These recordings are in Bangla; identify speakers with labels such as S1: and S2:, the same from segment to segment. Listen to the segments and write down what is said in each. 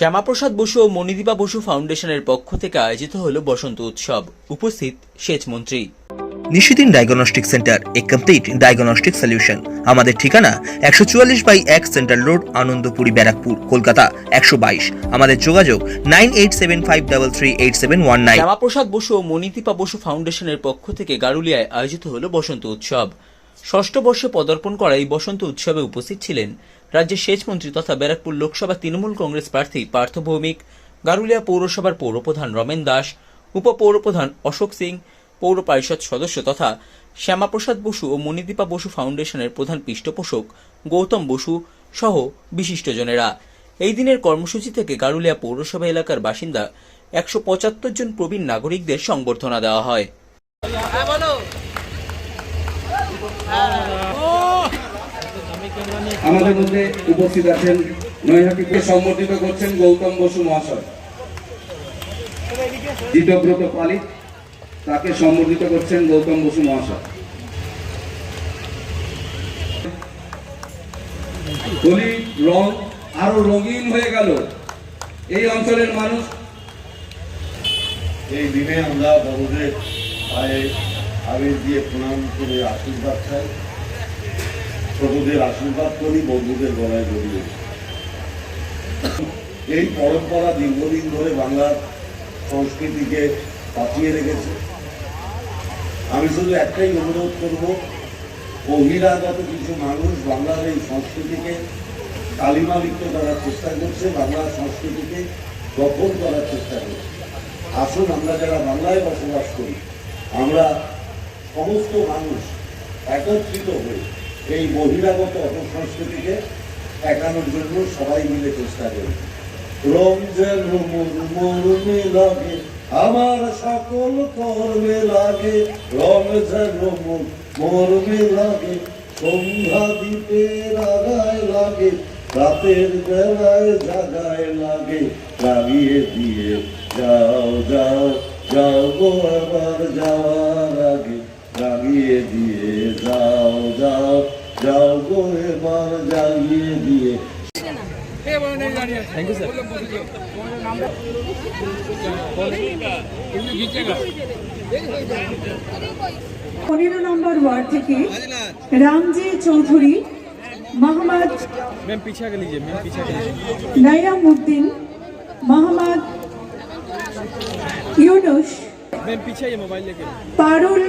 S1: শ্যামাপ্রসাদ বসু ও মণিদীপা বসু ফাউন্ডেশনের পক্ষ থেকে আয়োজিত হল বসন্ত উৎসব। উপস্থিত সেচ মন্ত্রী।
S2: Nishidin diagnostic centre a complete diagnostic solution. আমাদের ঠিকানা একশো চুয়াল্লিশ বাই এক সেন্ট্রাল রোড আনন্দপুরি ব্যারাকপুর কলকাতা একশো বাইশ। আমাদের যোগাযোগ nine eight seven five double three eight seven one nine.
S1: Shyamaprasad Basu ও মণিদীপা বসু ফাউন্ডেশনের পক্ষ থেকে গারুলিয়ায় আয়োজিত হল বসন্ত উৎসব। ষষ্ঠ বর্ষে পদার্পণ করা এই বসন্ত উৎসবে উপস্থিত ছিলেন রাজ্যের সেচ মন্ত্রী তথা ব্যারাকপুর লোকসভা তৃণমূল কংগ্রেস প্রার্থী পার্থ ভৌমিক, গারুলিয়া পৌরসভার পৌরপ্রধান রমেন দাস, উপপৌরপ্রধান অশোক সিং, পৌর পরিষদ সদস্য তথা শ্যামাপ্রসাদ বসু ও মণিদীপা বসু ফাউন্ডেশনের প্রধান পৃষ্ঠপোষক গৌতম বসু সহ বিশিষ্টজনেরা। এই দিনের কর্মসূচি থেকে গারুলিয়া পৌরসভা এলাকার বাসিন্দা একশো পঁচাত্তর জন প্রবীণ নাগরিকদের সংবর্ধনা দেওয়া হয়।
S3: আমাদের মধ্যে উপস্থিত আছেন নৈহাটিকে সম্বর্ধিত করছেন গৌতম বসু মহাশয়। জিতব্রত পালিত, তাকে সম্বর্ধিত করছেন গৌতম বসু মহাশয়। হোলি রং আরও রঙিন হয়ে গেল। এই অঞ্চলের মানুষ
S4: এই দিনে আমরা বড়দের আবির দিয়ে প্রণাম করে আশীর্বাদ চাই। ছোটদের আশীর্বাদ করি, বন্ধুদের গলায় জড়িয়ে এই পরম্পরা দীর্ঘদিন ধরে বাংলার সংস্কৃতিকে বাঁচিয়ে রেখেছে। আমি শুধু একটাই অনুরোধ করব, বহিরাগত কিছু মানুষ বাংলার এই সংস্কৃতিকে কালিমালিপ্ত করার চেষ্টা করছে, বাংলার সংস্কৃতিকে দখল করার চেষ্টা করছে। আসুন আমরা যারা বাংলায় বসবাস করি, আমরা সমস্ত মানুষ একত্রিত হয়ে এই বহিরাগত অপসংস্কৃতিকে ঠেকানোর জন্য সবাই মিলে চেষ্টা করি রমজান মরমে লাগে, আমার সকল কর্মে লাগে। রমজান মরমে লাগে, সন্ধ্যা দ্বীপের আগায় লাগে, রাতের বেলায় জাগায় লাগে। লাগিয়ে দিয়ে যাও যাও যাও আবার যাওয়ার লাগিয়ে দিয়ে যাও যাও যাও গো এবার জাগিয়ে দিয়ে।
S5: পনেরো নম্বর ওয়ার্ড থেকে রামজি চৌধুরী মোহাম্মদ নাইয়ামুদ্দিন মোহাম্মদ ইউনুস পারুল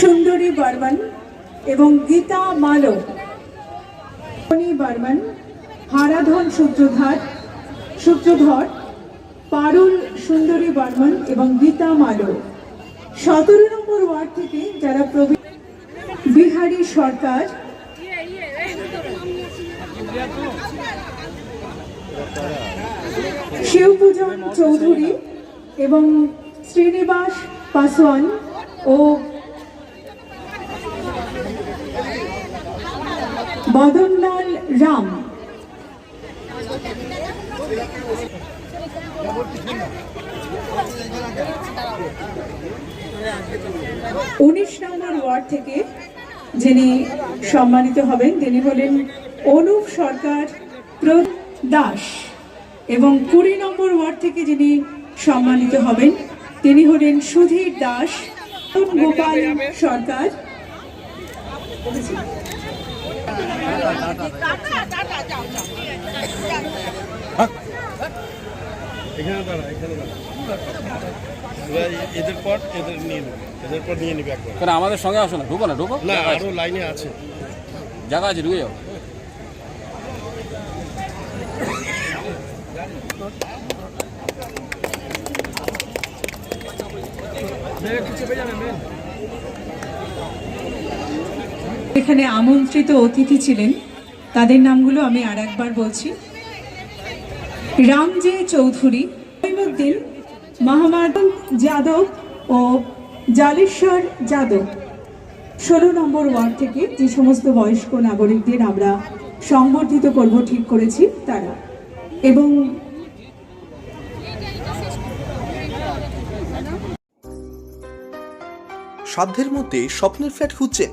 S5: সুন্দরী বর্মন এবং গীতা মালো। বর্মন, হারাধন সূত্রধার, সূত্রধর, পারুল সুন্দরী বর্মন এবং গীতা মালো। সতেরো নম্বর ওয়ার্ড থেকে যারা প্রবীণ বিহারী সরকার। শিবপূজন চৌধুরী এবং শ্রীনিবাস পাসওয়ান ও মদনলাল রাম। উনিশ নম্বর ওয়ার্ড থেকে যিনি সম্মানিত হবেন, তিনি হলেন অনুপ সরকার দাস এবং কুড়ি নম্বর ওয়ার্ড থেকে যিনি সম্মানিত হবেন, তিনি হলেন সুধীর দাস। গোপাল সরকার।
S6: এখানে দাঁড়া এখানে এদের পর এদের নিয়ে নেবে এদের পর নিয়ে নেবে একবার।
S7: কেন আমাদের সঙ্গে আসো না ঢুকো না ঢুকো।
S6: না আরও লাইনে আছে।
S7: জায়গা আছে ঢুকে যাও।
S5: এখানে আমন্ত্রিত অতিথি ছিলেন, তাদের নামগুলো আমি আর একবার বলছি। রামজে চৌধুরী মঈনুদ্দিন মাহমাদ যাদব ও জালেশ্বর যাদব। ষোলো নম্বর ওয়ার্ড থেকে যে সমস্ত বয়স্ক নাগরিকদের আমরা সংবর্ধিত করব, ঠিক করেছি তারা। এবং
S2: সাধ্যের মধ্যে স্বপ্নের ফ্ল্যাট খুঁজছেন।